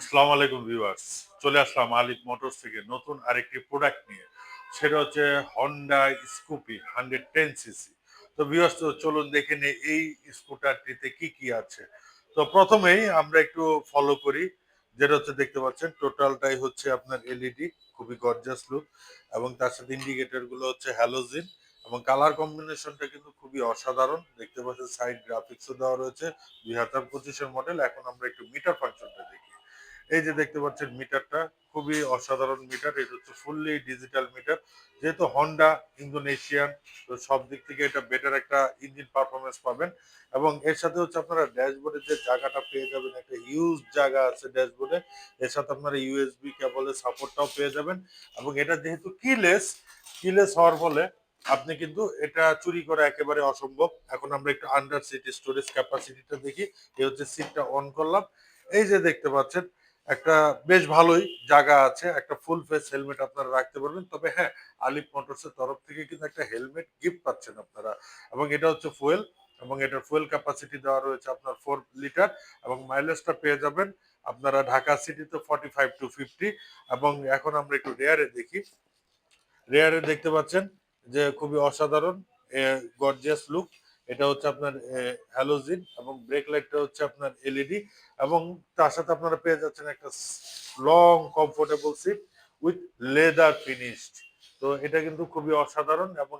আসসালামু আলাইকুম ভিউয়ার্স। চলে আসলাম আলিফ মোটরস থেকে নতুন আরেকটি প্রোডাক্ট নিয়ে। সেটা হচ্ছে Honda Scoopy hundred ten CC তো ভিউয়ার্স, তো চলুন দেখে নিই এই স্কুটারটিতে কি কি আছে। তো প্রথমেই আমরা একটু ফলো করি, যেটা হচ্ছে দেখতে পাচ্ছেন টোটালটাই হচ্ছে আপনার এলইডি খুবই গর্জাস লুক এবং তার সাথে ইন্ডিকেটরগুলো হচ্ছে হ্যালোজিন এবং কালার কম্বিনেশনটা কিন্তু খুবই অসাধারণ। দেখতে পাচ্ছেন সাইড গ্রাফিক্সও দেওয়া রয়েছে। দুই হাজার পঁচিশের মডেল এখন আমরা একটু মিটার ফাংশনটা দেখি। এই যে দেখতে পাচ্ছেন মিটারটা, খুবই অসাধারণ মিটার, এটা হচ্ছে ফুললি ডিজিটাল মিটার। যেহেতু হন্ডা ইন্দোনেশিয়ান তো সব দিক থেকে এটা বেটার একটা ইঞ্জিন পারফরমেন্স পাবেন। এবং এর সাথে হচ্ছে আপনারা ড্যাশবোর্ডে যে জায়গাটা পেয়ে যাবেন, একটা ইউজ জায়গা আছে ড্যাশবোর্ডে এর সাথে আপনারা ইউএসবি কেবলের সাপোর্টটাও পেয়ে যাবেন। এবং এটা যেহেতু কিলেস কিলেস হওয়ার ফলে আপনি কিন্তু এটা চুরি করা একেবারে অসম্ভব। এখন আমরা একটু আন্ডার সিট স্টোরেজ ক্যাপাসিটিটা দেখি, এই হচ্ছে সিটটা অন করলাম। এই যে দেখতে পাচ্ছেন একটা বেশ ভালোই জায়গা আছে, একটা ফুল ফেস হেলমেট আপনারা রাখতে পারবেন। তবে হ্যাঁ আলিফ মোটরসের তরফ থেকে কিন্তু একটা হেলমেট গিফট পাচ্ছেন আপনারা। এবং এটা হচ্ছে ফুয়েল এবং এটার ফুয়েল ক্যাপাসিটি দেওয়া রয়েছে আপনার ফোর লিটার এবং মাইলেজটা পেয়ে যাবেন আপনারা ঢাকা সিটিতে ফর্টি ফাইভ টু ফিফটি এবং এখন আমরা একটু রেয়ারে দেখি। রেয়ারে দেখতে পাচ্ছেন যে খুবই অসাধারণ গর্জিয়াস লুক এটা হচ্ছে আপনার হ্যালোজিন এবং ব্রেক লাইটটা হচ্ছে আপনার এলইডি এবং তার সাথে আপনারা পেয়ে যাচ্ছেন একটা long comfortable seat with leather finished. তো এটা কিন্তু খুবই অসাধারণ এবং